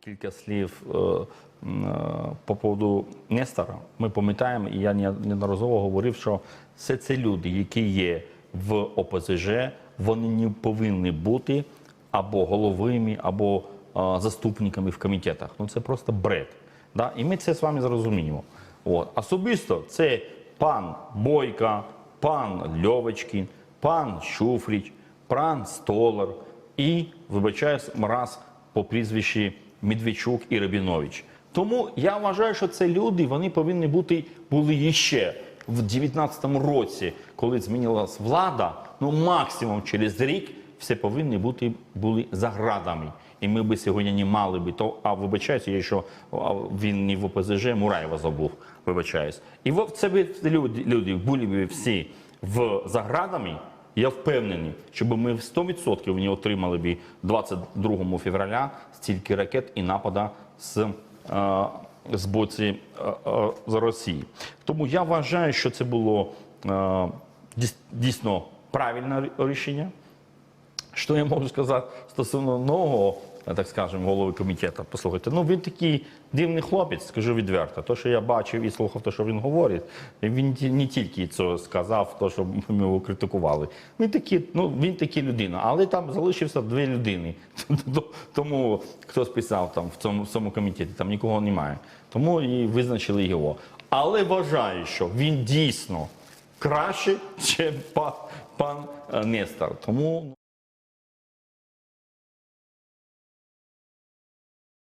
Кілька слів е, е, по поводу Нестора. Ми пам'ятаємо, і я не- неодноразово говорив, що все це люди, які є в ОПЗЖ, вони не повинні бути або головими, або е, заступниками в комітетах. Ну це просто бред. Да? І ми це з вами зрозуміємо. От. Особисто це пан Бойка, пан Льовочкін, пан Шуфріч, пан Столар і, вибачаюсь, раз по прізвищі Медведчук і Рабінович. Тому я вважаю, що це люди, вони повинні бути були іще в 19-му році, коли змінилась влада. Ну максимум через рік все повинні бути були за градами. І ми би сьогодні не мали би то. А вибачаюсь, я що він не в ОПЗЖ, Мураєва забув. Вибачаюсь. І це би люди, люди були б всі в заградами. Я впевнений, щоб ми в 100% не отримали б 22 февраля стільки ракет і напада з, е, з боці е, е, з Росії. Тому я вважаю, що це було дійсно правильне рішення. Що я можу сказати стосовно нового, так скажемо, голови комітету? Послухайте, ну він такий дивний хлопець, скажу відверто. То, що я бачив і слухав, те, що він говорить, він не тільки це сказав, то, що ми його критикували. Він такий, ну він такий людина, але там залишився дві людини. Тому хто списав там в цьому, в цьому комітеті, там нікого немає. Тому і визначили його. Але вважаю, що він дійсно краще, ніж пан, пан е, Нестор. Тому